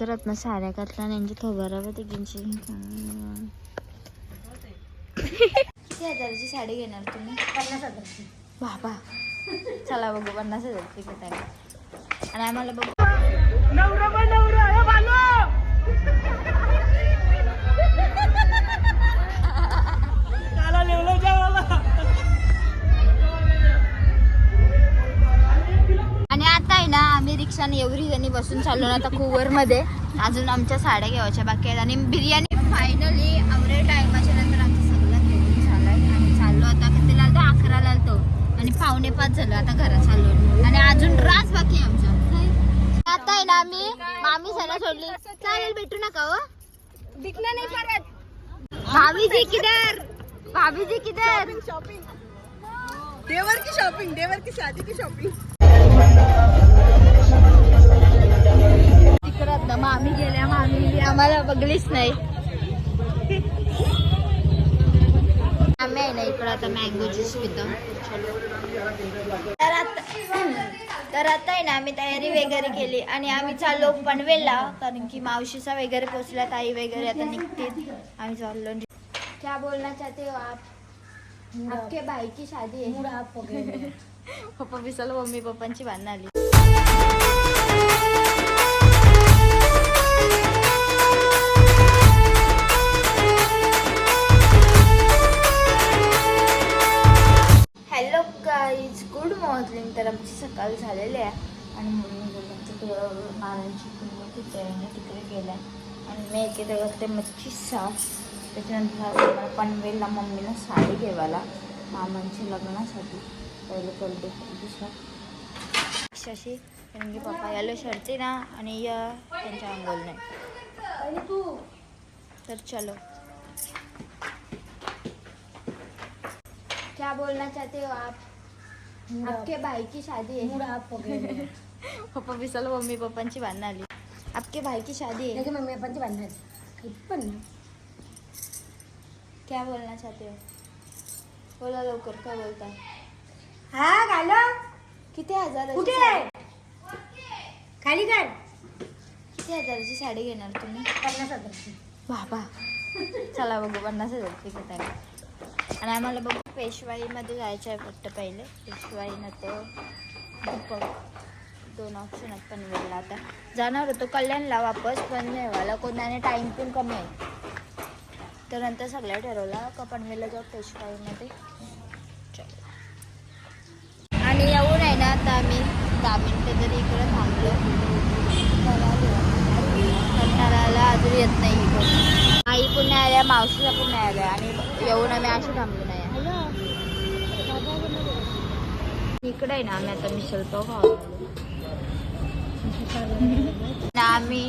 करत ना साड्या घातल्या आणि यांची थोबारावर ते गिंची किती हजाराची साडी घेणार तुम्ही. पन्नास हजारची बाबा. चला बघू पन्नास हजार आहे आणि आम्हाला बघू. रिक्षाने एवढी जणी बसून चाललो ना आता कुवर मध्ये अजून आमच्या साड्या घ्यायच्या बाकी आहेत. आणि बिर्याणी फायनली आवरे टायमाच्या नंतर आमचं सगळं घेऊन झालंय. आणि चाललो आता कितीला आलतो? अकराला आलतो. आणि पावणे पाच झालं. आता घरात चाललो. आणि अजून रास बाकी आहे आमचा. आता आहे ना आम्ही मामी सणा सोडली. चालेल भेटू नका हो. दिखना नाही परत भाभी जी किधर? भाभी जी किधर शॉपिंग देवर की शॉपिंग देवर की शादी की शॉपिंग तिकडं ना मामी गेल्या मामी आम्हाला बघलीच नाही. आम्ही आहे ना इकडं आता मँगो ज्यूस पितो. तर आता तर आता आहे ना आम्ही तयारी वगैरे केली आणि आम्ही चाललो पनवेलला कारण की मावशीचा वगैरे पोचला ताई वगैरे आता निघतील. आम्ही चाललो. क्या बोलना चाहते हो आप? आपके भाई की शादी है पप्पा विसरलो मम्मी पप्पांची भांडणं आली. तर आमची सकाळ झालेली आहे. आणि मम्मी बोलल्या तिकडे नारायणची कुंभ तिथे आहे आणि तिकडे गेल्या. आणि मी इकडे करते मच्छी साफ त्याच्यानंतर पनवेलला मम्मीला साडी घेवायला मामांच्या लग्नासाठी. पहिले करते दुसरा. शशी कारण की पप्पा यालो शर्ती ना आणि या त्यांच्या अंगोल नाही. तर चलो. क्या बोलना चाहते हो आप? आपके भाई की शादी है पप्पा विसरलो मम्मी पप्पांची भांडणं आली. आपके भाई की शादी है मम्मी पप्पांची भांडणाची पण क्या बोलना चाहते हो? बोला लवकर काय बोलताय हा घालो. किती हजार कुठे? खाली कर. किती हजाराची साडी घेणार तुम्ही? पन्नास हजारची. बाबा. चला बघू पन्नास हजार तिकीट आहे आणि आम्हाला बघू पेशवाईमध्ये जायचं आहे फक्त पहिले. पेशवाई तर दीपक दोन ऑप्शन आहेत पनवेलला आता. जाणार होतो कल्याणला वापस पण नाही कोणाने टाईम पण कमी आहे. तर नंतर सगळ्या ठरवला का पनवेलला जाऊ पेशवाईमध्ये. आणि येऊन आहे ना आता आम्ही दहा मिनटं तरी इकडं थांबलो. कंटाळाला अजून येत नाही इकडं आई पुण्या आल्या मावशीला पुण्या आल्या आणि येऊन आम्ही अशी थांबलो नाही. इकडे आहे ना आम्ही आता मिसळ ना आम्ही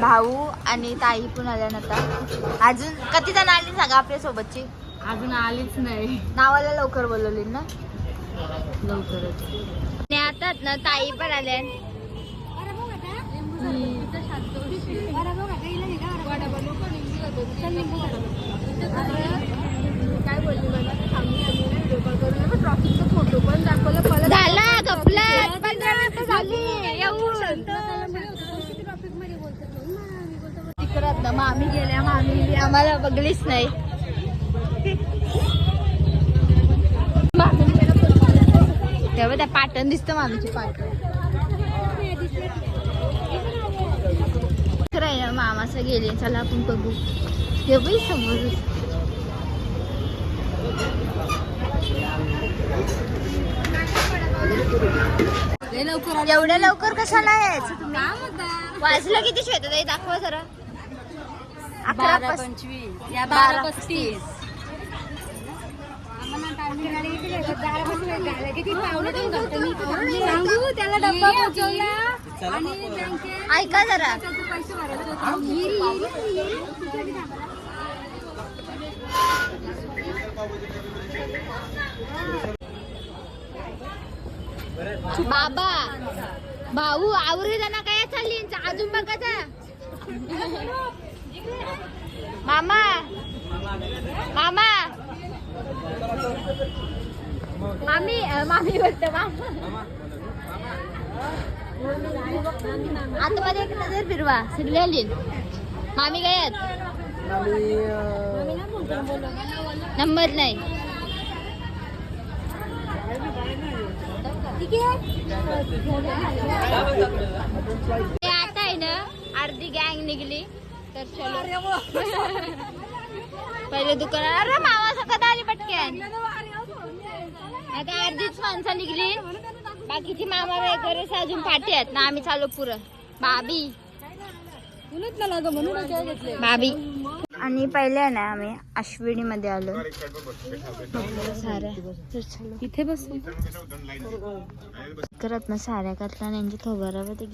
भाऊ आणि ताई पण आल्या ना आता. अजून किती जण आली सांगा आपल्या सोबतची? अजून आलीच नाही. नावाला लवकर बोलवली ना? लवकरच. आणि आता ना ताई पण आल्या. काय बोलली मला आम्ही व्हिडिओ कॉल करून ट्रॉफिकचा फोटो पण दाखवला परत झाला गपला पंधरा मिनिटं झाली येऊन तिकडं ना मामी गेल्या मामी आम्हाला बघलीच नाही. तेव्हा त्या पाटण दिसतं मामीची पाटण खरं मामाचं गेले चला आपण बघू. हे बाई समोर. लवकर एवढ्या लवकर कशाला यायचं तुम्ही? वाजलं किती शेतात आहे दाखवा जरा. अकरा पंचवीस. या बारा पस्तीस. सांगू त्याला डब्बा बँकेत ऐका जरा. पैसे भरायचे बाबा भाऊ आवरे जाना काय चालली? अजून बघायचा मामा मामा. मामी अं, मामी बोलतो मामा. आतमध्ये एक नजर फिरवा सिरियल मामी काय आहेत? नंबर नाही. ते आता आहे ना अर्धी गँग निघली. तर चलो. पहिले दुकान अरे मामा सकत आली पटक्यान आता अर्धीच माणसं निघली. बाकीची मामा वगैरे अजून पाठी आहेत ना आम्ही चालू पुरं. बाबी बाबी आणि पहिले ना आम्ही अश्विनी मध्ये आलो. साऱ्या इथे बस करत ना साऱ्या आणि यांची थोबारा ते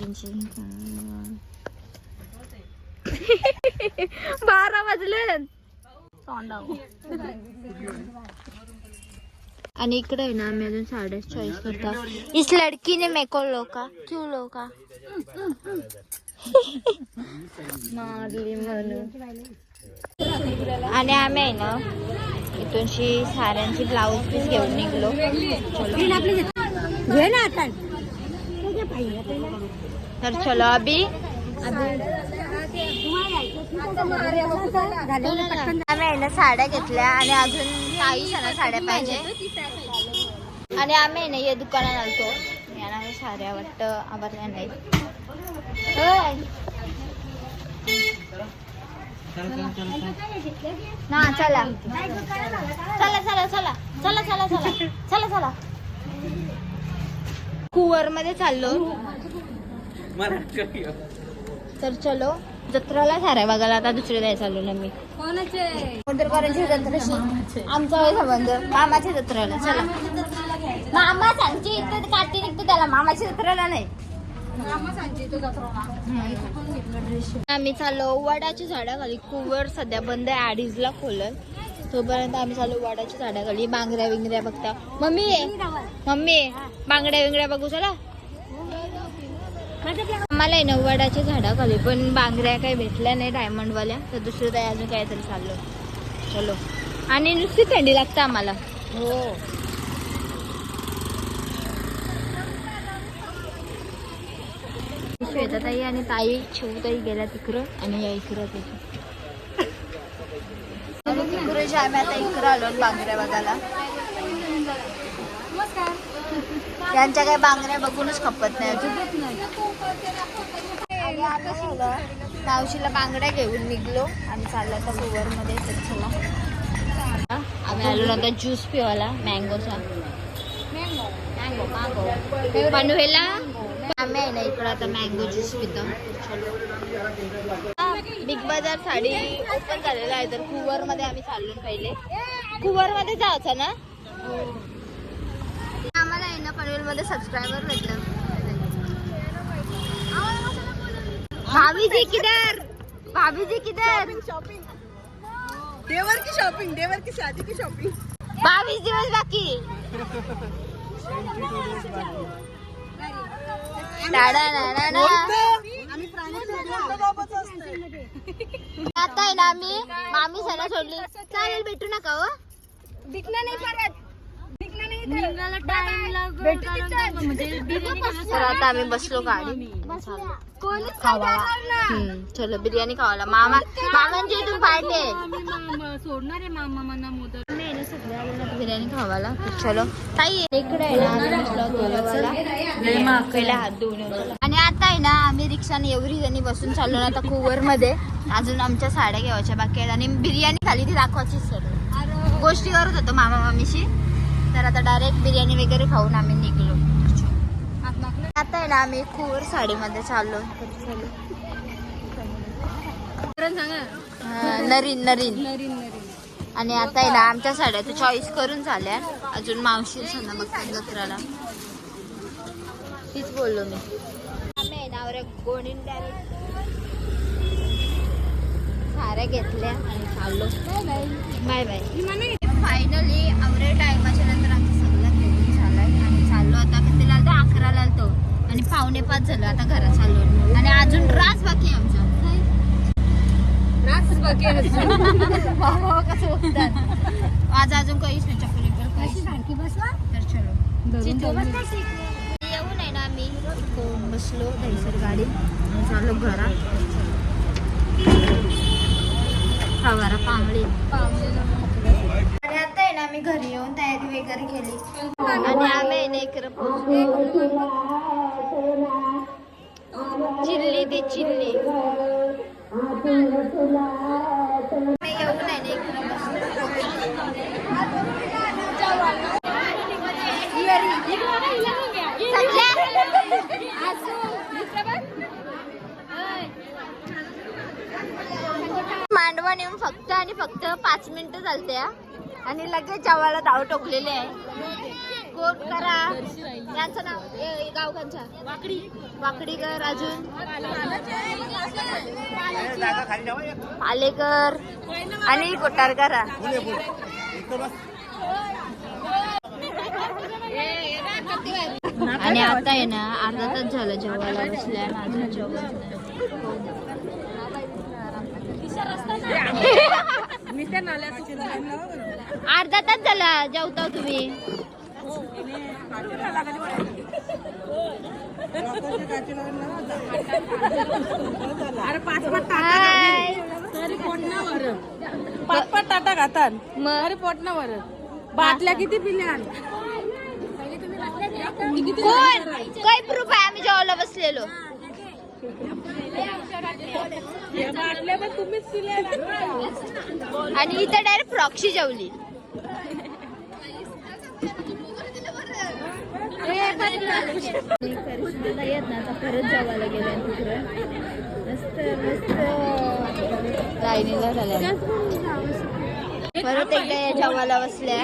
बारा वाजले. आणि इकडे आहे ना आम्ही अजून साड्या चॉईस करता. इस लडकी ने मेरे को लोका. क्यों लोका? मारली म्हणून आणि आम्ही आहे ना इथूनशी साड्यांची ब्लाऊज पीस घेऊन निघलो. घे ना आता. तर चलो अभी आम्ही आहे ना साड्या घेतल्या आणि अजून काही सणा साड्या पाहिजे. आणि आम्ही ना या दुकानात आलतो. यांना काही साड्या वाटतं आवडल्या नाही. ना चला. चला चला चला. चला चला चला. चला चला. कुवर मध्ये चाललो तर चलो. जत्राला साऱ्या बघायला आता दुसरे द्यायला चाललो ना मी. कोणाचे? कोणतरकरांची जत्राशी आमचा वय संबंध. मामाच्या जत्रेला चला. मामा सांगची इथं काठी निघतो त्याला. मामाच्या जत्रेला नाही. आम्ही चाललो वडाच्या झाडाखाली. कुवर सध्या बंद आहे अडीचला खोलल. तोपर्यंत आम्ही चाललो वडाच्या झाडाखाली. बांगड्या विंगड्या बघता. Mummy mummy. बांगड्या विंगड्या बघू चला. आम्हाला आहे वडाच्या झाडाखाली पण बांगड्या काही भेटल्या नाही डायमंड वाल्या तर दुसरं काही अजून काहीतरी चाललो. चलो. आणि नुसती थंडी लागतं आम्हाला. हो. श्वेताताई आणि ताई शिवताई गेल्या तिकडं आणि या इकडं तिकडं तिकडे आम्ही आता इकडं आलो बांगड्या बघायला. यांच्या काही बांगड्या बघूनच खपत नाही मावशीला बांगड्या घेऊन निघलो आणि चालला आता गोवर मध्ये तर आम्ही आलो नंतर ज्यूस पिवायला मँगोचा मँगो मँगो पनवेला आम्ही आहे ना इकडं आता मँगो ज्यूस पितो. बिग बाजार साडी ओपन झालेला आहे तर कुवर मध्ये आम्ही चाललो पहिले. कुवर मध्ये जायचं ना? आम्हाला आहे ना पनवेल मध्ये सबस्क्रायबर भेटलं. भाभी जी किधर? भाभी जी किधर शॉपिंग देवर की शॉपिंग देवर की शादी की शॉपिंग बावीस दिवस बाकी आता आहे ना आम्ही मामी सणा सोडली. चालेल भेटू नका हो. दिखना नाही परत. तर आता आम्ही बसलो गाडी. कोणीच खावा. हम्म, चलो बिर्याणी खावाला मामा मामांची इथून पार्टी आहे सोडणार आहे मामा मना मोदक. बिर्याणी खावाला चलो ताई. इकडे आहे ना आम्ही बसलो गोव्याला. पहिला हात धुवून येऊ. आणि आता आहे ना आम्ही रिक्षाने एवढी जणी बसून चाललो ना आता कुवर मध्ये अजून आमच्या साड्या घ्यायच्या बाकी आहेत. आणि बिर्याणी खाली ती दाखवायची सर गोष्टी करत होतो मामा मामीशी. तर आता डायरेक्ट बिर्याणी वगैरे खाऊन आम्ही निघलो. आता आहे ना आम्ही कुवर साडीमध्ये चाललो. नरीन नरीन. आणि आता आहे ना आमच्या साड्या तर चॉईस करून झाल्या. अजून मावशी सांगा बघतात जत्राला तीच बोललो मी. आम्ही आहे ना गोडीन डायरेक्ट साऱ्या घेतल्या आणि चाललो. Bye bye. फायनली आवरे टायमाच्या नंतर आमचं सगळं घेऊन झालंय. आणि चाललो आता कितीला आलतो? अकराला आलतो. आणि पावणे पाच झालं. आता घरात चाललो. आणि अजून रास बाकी आमचा. रास बाकी आज अजून काहीच नाही काहीच नाही. तर चलो. येऊन आहे ना आम्ही. बसलो. दहीसर गाडी. आणि चाललो घरात. हवारा पांगळी. ना आम्ही घरी येऊन तयारी वगैरे केली. आणि आम्ही पोहोचलो चिल्ली ती चिल्ली. येऊन आहे मांडवा नेऊन फक्त आणि फक्त पाच मिनिटं चालते हा. आणि लगेच जेवायला धाव टोकलेले आहे. कोण करा. यांचं नाव ए, ए, गाव कंचा वाकडी. वाकडीकर अजून. पालेकर. आणि कोटारकरा. आणि आता आहे ना अर्धा तास झालं जेवायला बसल्या माझं जेवण. अर्धा तास झाला जेवता तुम्ही. हाय. पाच पाच टाटा खातात मग? अरे पोटनावर बाटल्या किती पिल्या? कोण? काय प्रूफ आहे? आम्ही जेवायला बसलेलो बाटल्या पण तुम्हीच पिल्या आणि इथं डायरेक्ट फ्रॉक्शी जेवली. येत ना आता परत जेवायला गेल्या तिकडं मस्त मस्त लाईनीला झाल्या. परत एकदा या जेवायला बसल्या.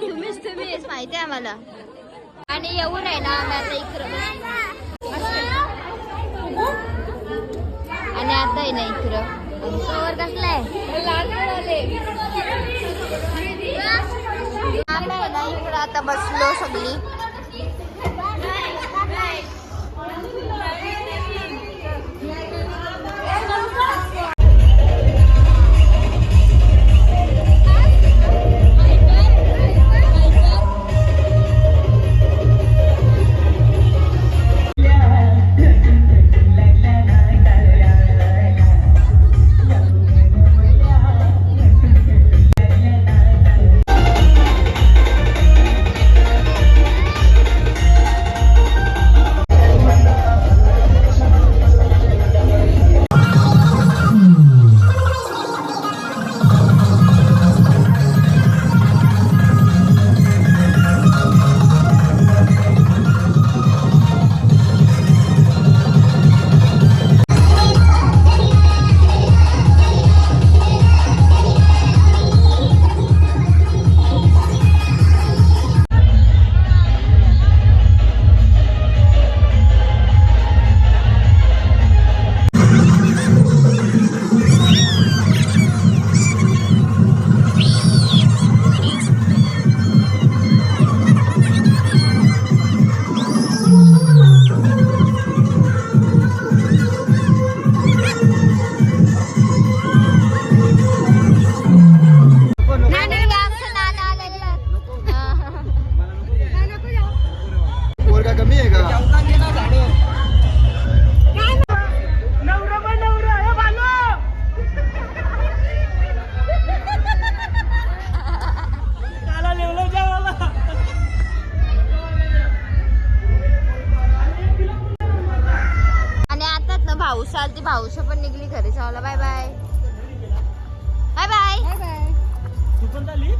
तुम्हीच तुम्हीच माहिती आहे आम्हाला. आणि येऊन आहे ना आम्ही आता इकडं आता आहे ना इकडं. कवर आहे ना इकडं आता बसलो सगळी. ना ती भाऊस पण निघली घरी. चावला bye bye bye bye bye आणि